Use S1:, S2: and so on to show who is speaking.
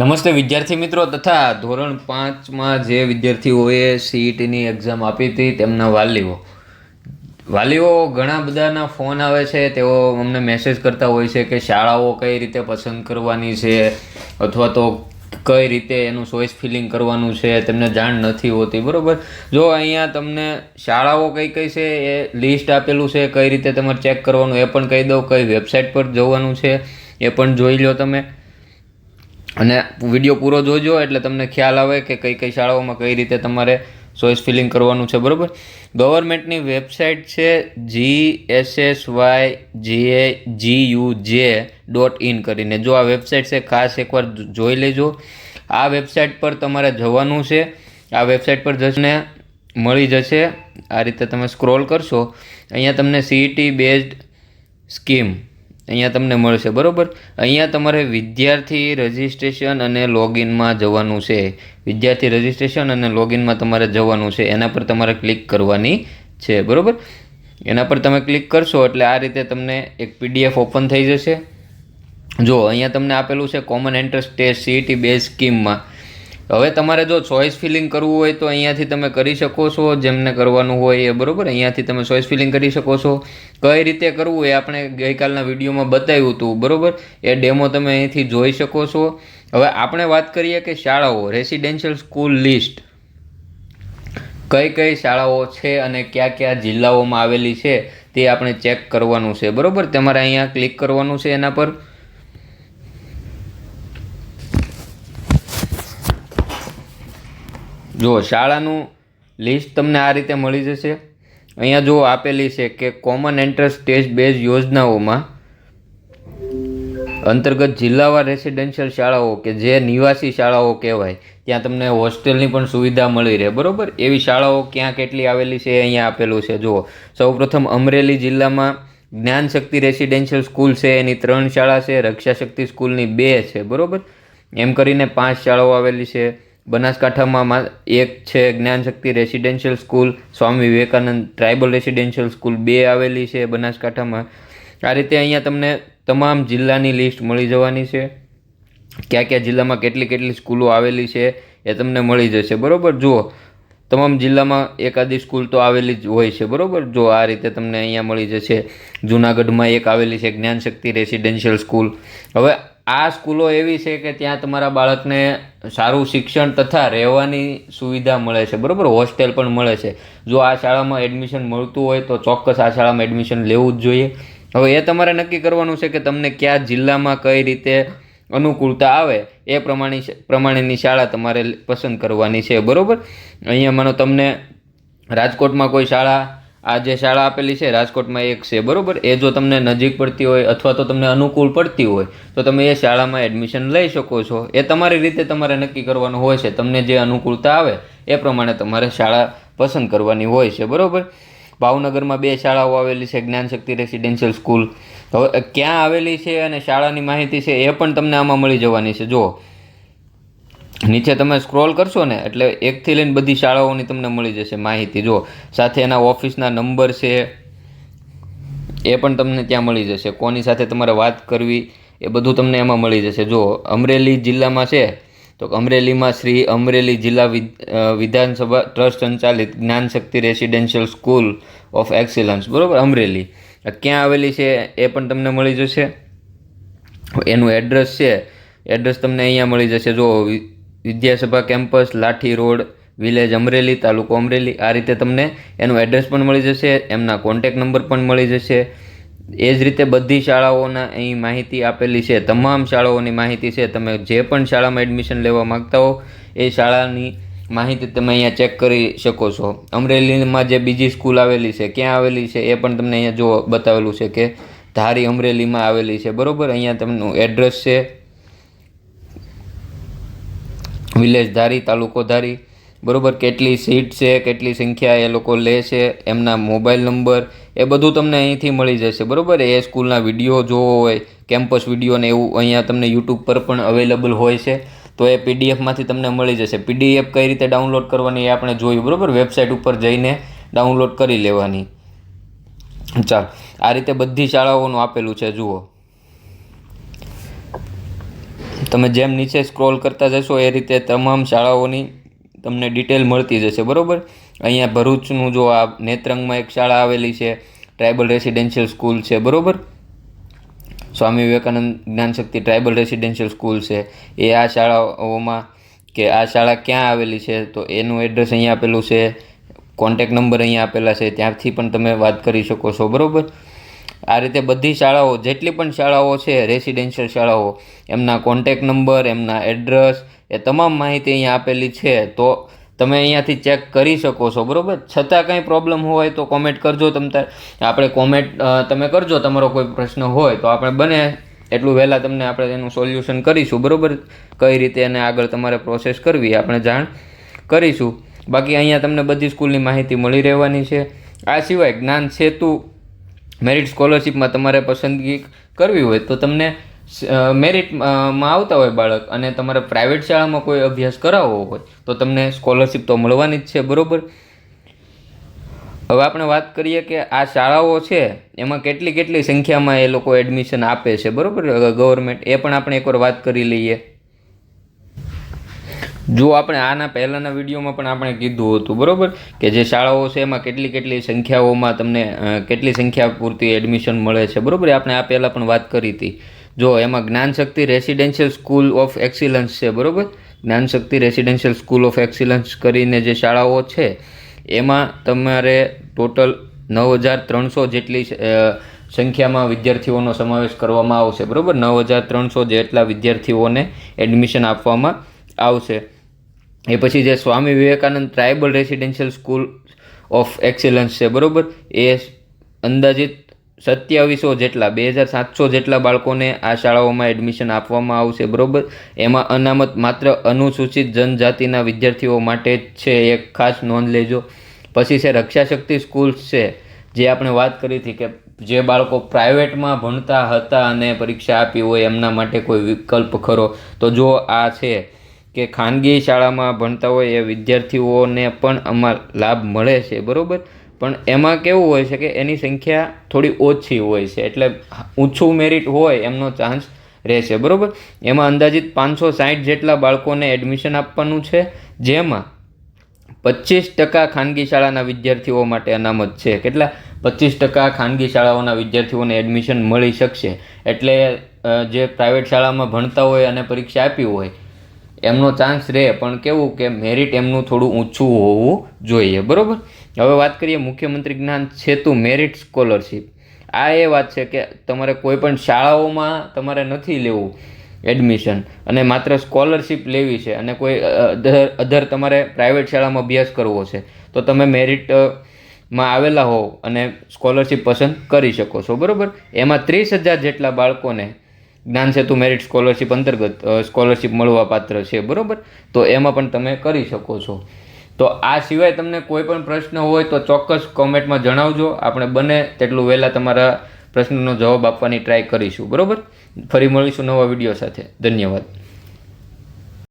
S1: નમસ્તે વિદ્યાર્થી મિત્રો તથા ધોરણ પાંચમાં જે વિદ્યાર્થીઓએ સીઈટીની એક્ઝામ આપી હતી તેમના વાલીઓ. વાલીઓ ઘણા બધાના ફોન આવે છે, તેઓ અમને મેસેજ કરતા હોય છે કે શાળાઓ કઈ રીતે પસંદ કરવાની છે, અથવા તો કઈ રીતે એનું ચોઈસ ફિલિંગ કરવાનું છે, તેમને જાણ નથી હોતી, બરાબર? જો અહીંયા તમને શાળાઓ કઈ કઈ છે એ લિસ્ટ આપેલું છે, કઈ રીતે તમારે ચેક કરવાનું એ પણ કહી દઉં, કઈ વેબસાઇટ પર જવાનું છે એ પણ જોઈ લો તમે. અને વીડિયો પૂરો જોજો એટલે તમને ખ્યાલ આવે કે કઈ કઈ શાળાઓમાં કઈ રીતે તમારે ચોઈસ ફિલિંગ કરવાનું છે, બરાબર? ગવર્મેન્ટની વેબસાઇટ છે જી S S Y J G U J dot in કરીને. જો આ વેબસાઇટ છે, ખાસ એકવાર જોઈ લેજો. આ વેબસાઇટ પર તમારે જવાનું છે. આ વેબસાઇટ પર જશને મળી જશે. આ રીતે તમે સ્ક્રોલ કરશો. અહીંયા તમને સીઈટી બેઝડ સ્કીમ અહીંયા તમને મળશે, બરાબર? અહીંયા તમારે વિદ્યાર્થી રજિસ્ટ્રેશન અને લોગિનમાં જવાનું છે. વિદ્યાર્થી રજિસ્ટ્રેશન અને લોગિનમાં તમારે જવાનું છે. એના પર તમારે ક્લિક કરવાની છે, બરાબર? એના પર તમે ક્લિક કરશો એટલે આ રીતે તમને એક પીડીએફ ઓપન થઈ જશે. જો અહીંયા તમને આપેલું છે common entrance test CET base સ્કીમમાં હવે તમારે જો ચોઈસ ફિલિંગ કરવું હોય તો અહીંયાથી તમે કરી શકો છો, જેમને કરવાનું હોય એ બરાબર, અહીંયાથી તમે ચોઈસ ફિલિંગ કરી શકો છો. કઈ રીતે કરવું એ આપણે ગઈકાલના વિડીયોમાં બતાવ્યું હતું, બરાબર? એ ડેમો તમે અહીંથી જોઈ શકો છો. હવે આપણે વાત કરીએ કે શાળાઓ રેસિડેન્શિયલ સ્કૂલ લિસ્ટ કઈ કઈ શાળાઓ છે અને કયા કયા જિલ્લાઓમાં આવેલી છે તે આપણે ચેક કરવાનું છે, બરાબર? તમારે અહીંયા ક્લિક કરવાનું છે એના પર. જો શાળાનું લિસ્ટ તમને આ રીતે મળી જશે. અહીંયા જો આપેલી છે કે કોમન એન્ટ્રન્સ ટેસ્ટ બેઝ યોજનાઓમાં અંતર્ગત જિલ્લાવાર રેસિડેન્શિયલ શાળાઓ કે જે નિવાસી શાળાઓ કહેવાય, ત્યાં તમને હોસ્ટેલની પણ સુવિધા મળી રહે. બરાબર? એવી શાળાઓ ક્યાં કેટલી આવેલી છે અહીંયા આપેલું છે. જુઓ, સૌપ્રથમ અમરેલી જિલ્લામાં જ્ઞાન શક્તિ રેસિડેન્શિયલ સ્કૂલ છે, એની ત્રણ શાળા છે, રક્ષાશક્તિ સ્કૂલની બે છે. બરાબર? એમ કરીને પાંચ શાળાઓ આવેલી છે. બનાસકાંઠામાં એક છે Gyanshakti residential school, Swami Vivekananda tribal residential school, બે આવેલી છે બનાસકાંઠામાં. આ રીતે અહીંયા તમને તમામ જિલ્લાની લિસ્ટ મળી જવાની છે. કયા કયા જિલ્લામાં કેટલી કેટલી સ્કૂલો આવેલી છે એ તમને મળી જશે. બરાબર? જુઓ, તમામ જિલ્લામાં એકાદી સ્કૂલ તો આવેલી જ હોય છે. બરાબર? જો આ રીતે તમને અહીંયા મળી જશે. જુનાગઢમાં એક આવેલી છે જ્ઞાનશક્તિ રેસિડેન્શિયલ સ્કૂલ. હવે આ સ્કૂલો એવી છે કે ત્યાં તમારા બાળકને સારું શિક્ષણ તથા રહેવાની સુવિધા મળે છે. બરાબર? હોસ્ટેલ પણ મળે છે. જો આ શાળામાં એડમિશન મળતું હોય તો ચોક્કસ આ શાળામાં એડમિશન લેવું જ જોઈએ. હવે એ તમારે નક્કી કરવાનું છે કે તમને કયા જિલ્લામાં કઈ રીતે અનુકૂળતા આવે એ પ્રમાણે પ્રમાણેની શાળા તમારે પસંદ કરવાની છે. બરાબર? અહીંયા માનો તમને રાજકોટમાં કોઈ શાળા આ જે શાળા આપેલી છે, રાજકોટમાં એક છે, બરાબર? એ જો તમને નજીક પડતી હોય અથવા તો તમને અનુકૂળ પડતી હોય, તો તમે એ શાળામાં એડમિશન લઈ શકો છો. એ તમારી રીતે તમારે નક્કી કરવાનું હોય છે. તમને જે અનુકૂળતા આવે, એ પ્રમાણે તમારે શાળા પસંદ કરવાની હોય છે, બરાબર? ભાવનગરમાં બે શાળાઓ આવેલી છે, જ્ઞાનશક્તિ રેસિડેન્શિયલ સ્કૂલ હવે ક્યાં આવેલી છે અને શાળાની માહિતી છે, એ પણ તમને આમાં મળી જવાની છે. જુઓ નીચે તમે સ્ક્રોલ કરશો ને, એટલે એકથી લઈને બધી શાળાઓની તમને મળી જશે માહિતી. જો સાથે એના ઓફિસના નંબર છે, એ પણ તમને ત્યાં મળી જશે. કોની સાથે તમારે વાત કરવી, એ બધું તમને એમાં મળી જશે. જો અમરેલી જિલ્લામાં છે, તો અમરેલીમાં શ્રી અમરેલી જિલ્લા વિધાનસભા ટ્રસ્ટ સંચાલિત Gyan Shakti residential school of excellence. બરાબર? અમરેલી. ક્યાં આવેલી છે, એ પણ તમને મળી જશે. એનું એડ્રેસ છે એડ્રેસ તમને અહીંયા મળી જશે. જો Vidyasabha campus, Lathi road, village Amreli, તાલુકો અમરેલી, આ રીતે તમને એનું એડ્રેસ પણ મળી જશે, એમના કોન્ટેક નંબર પણ મળી જશે. એ જ રીતે બધી શાળાઓના અહીં માહિતી આપેલી છે, તમામ શાળાઓની માહિતી છે, તમે જે પણ શાળામાં એડમિશન લેવા માગતા હો, એ શાળાની માહિતી તમે અહીંયા ચેક કરી શકો છો. અમરેલીમાં જે બીજી સ્કૂલ આવેલી છે, ક્યાં આવેલી છે, એ પણ તમને અહીંયા જો બતાવેલું છે કે ધારી અમરેલીમાં આવેલી છે. બરાબર? અહીંયા તેમનું એડ્રેસ છે. વિલેજ ધારી તાલુકો બરોબર, કેટલી સીટ છે, કેટલી સંખ્યા એ લોકો લે છે, એમના મોબાઈલ નંબર, એ બધું તમને અહીંથી મળી જશે, બરાબર? એ સ્કૂલના વીડિયો જોવો હોય, કેમ્પસ વીડિયો ને એવું અહીંયા તમને યુટ્યુબ પર પણ અવેલેબલ હોય છે, તો એ પીડીએફમાંથી તમને મળી જશે. પીડીએફ કઈ રીતે ડાઉનલોડ કરવાની એ આપણે જોયું, બરાબર? વેબસાઇટ ઉપર જઈને ડાઉનલોડ કરી લેવાની. ચાલ, આ રીતે બધી શાળાઓનું આપેલું છે, જુઓ. તમે જેમ નીચે સ્ક્રોલ કરતા જશો, એ રીતે તમામ શાળાઓની તમને ડિટેલ મળતી જશે, બરાબર? અહીંયા ભરૂચનું જો આ નેત્રંગમાં એક શાળા આવેલી છે ટ્રાઇબલ રેસિડેન્શિયલ સ્કૂલ છે, બરાબર? Swami Vivekananda Gyanshakti tribal residential school છે. એ આ શાળાઓમાં કે આ શાળા ક્યાં આવેલી છે, તો એનું એડ્રેસ અહીંયા આપેલું છે કોન્ટેક નંબર અહીંયા આપેલા છે, ત્યાંથી પણ તમે વાત કરી શકો છો, બરાબર? આ રીતે બધી શાળાઓ, જેટલી પણ શાળાઓ છે રેસિડેન્શિયલ શાળાઓ, એમના કોન્ટેક નંબર એમના એડ્રેસ એ તમામ માહિતી અહીંયા આપેલી છે, તો તમે અહીંયાથી ચેક કરી શકો છો, બરાબર? છતાં કંઈ પ્રોબ્લેમ હોય તો કોમેન્ટ કરજો, તમ આપણે કોમેન્ટ તમે કરજો, તમારો કોઈ પ્રશ્ન હોય તો આપણે બને એટલું વહેલાં તમને આપણે એનું સોલ્યુશન કરીશું, બરાબર? કઈ રીતે એને આગળ તમારે પ્રોસેસ કરવી આપણે જાણ કરીશું. બાકી અહીંયા તમને બધી સ્કૂલની માહિતી મળી રહેવાની છે. આ સિવાય જ્ઞાન સેતુ મેરિટ સ્કોલરશીપમાં તમારે પસંદગી કરવી હોય તો તમને મેરિટમાં આવતા હોય બાળક અને તમારે પ્રાઇવેટ શાળામાં કોઈ અભ્યાસ કરાવવો હોય તો તમને સ્કોલરશિપ તો મળવાની જ છે, બરાબર? હવે આપણે વાત કરીએ કે આ શાળાઓ છે, એમાં કેટલી કેટલી સંખ્યામાં એ લોકો એડમિશન આપે છે, બરાબર? ગવર્મેન્ટ, એ પણ આપણે એકવાર વાત કરી લઈએ. જો આપણે આના પહેલાંના વિડીયોમાં પણ આપણે કીધું હતું, બરાબર? કે જે શાળાઓ છે એમાં કેટલી કેટલી સંખ્યાઓમાં તમને કેટલી સંખ્યા પૂરતી એડમિશન મળે છે, બરાબર? આપણે આ પહેલાં પણ વાત કરી હતી. જો, એમાં Gyanshakti residential school of excellence છે, બરાબર? Gyanshakti residential school of excellence કરીને જે શાળાઓ છે, એમાં તમારે ટોટલ નવ હજાર ત્રણસો જેટલી સંખ્યામાં વિદ્યાર્થીઓનો સમાવેશ કરવામાં આવશે, બરાબર? નવ હજાર ત્રણસો જેટલા વિદ્યાર્થીઓને એડમિશન આપવામાં આવશે. એ પછી જે Swami Vivekananda tribal residential school of excellence છે, બરાબર? એ અંદાજિત સત્યાવીસો જેટલા, બે હજાર સાતસો જેટલા બાળકોને આ શાળાઓમાં એડમિશન આપવામાં આવશે, બરાબર? એમાં અનામત માત્ર અનુસૂચિત જનજાતિના વિદ્યાર્થીઓ માટે જ છે, એક ખાસ નોંધ લેજો. પછી છે રક્ષાશક્તિ સ્કૂલ્સ છે, જે આપણે વાત કરી હતી કે જે બાળકો પ્રાઇવેટમાં ભણતા હતા અને પરીક્ષા આપી હોય એમના માટે કોઈ વિકલ્પ ખરો. તો જો આ છે કે ખાનગી શાળામાં ભણતા હોય એ વિદ્યાર્થીઓને પણ આમાં લાભ મળે છે, બરાબર? પણ એમાં કેવું હોય છે કે એની સંખ્યા થોડી ઓછી હોય છે, એટલે ઊંચું મેરિટ હોય એમનો ચાન્સ રહેશે, બરાબર? એમાં અંદાજિત પાંચસો સાઠ જેટલા બાળકોને એડમિશન આપવાનું છે, જેમાં પચીસ ટકા ખાનગી શાળાના વિદ્યાર્થીઓ માટે અનામત છે. કેટલા? પચીસ ટકા ખાનગી શાળાઓના વિદ્યાર્થીઓને એડમિશન મળી શકશે. એટલે જે પ્રાઇવેટ શાળામાં ભણતા હોય અને પરીક્ષા આપી હોય એમનો ચાન્સ રહે, પણ કેવું કે મેરિટ એમનું થોડું ઊંચું હોવું જોઈએ, બરાબર? હવે વાત કરીએ મુખ્યમંત્રી જ્ઞાન સેતુ મેરિટ સ્કોલરશીપ આ એ વાત છે કે તમારે કોઈ પણ શાળાઓમાં તમારે નથી લેવું એડમિશન અને માત્ર સ્કોલરશીપ લેવી છે અને કોઈ અધર તમારે પ્રાઇવેટ શાળામાં અભ્યાસ કરવો છે, તો તમે મેરિટમાં આવેલા હોવ અને સ્કોલરશિપ પસંદ કરી શકો છો, બરાબર? એમાં ત્રીસ હજાર જેટલા બાળકોને જ્ઞાન સેતુ મેરિટ સ્કોલરશિપ અંતર્ગત સ્કોલરશિપ મળવા પાત્ર છે, બરાબર? તો એમાં પણ તમે કરી શકો છો. તો આ સિવાય તમને કોઈ પણ પ્રશ્ન હોય તો ચોક્કસ કોમેન્ટમાં જણાવજો. આપણે બને તેટલું વહેલા તમારા પ્રશ્નનો જવાબ આપવાની ટ્રાય કરીશું, બરાબર? ફરી મળીશું નવા વીડિયો સાથે. ધન્યવાદ.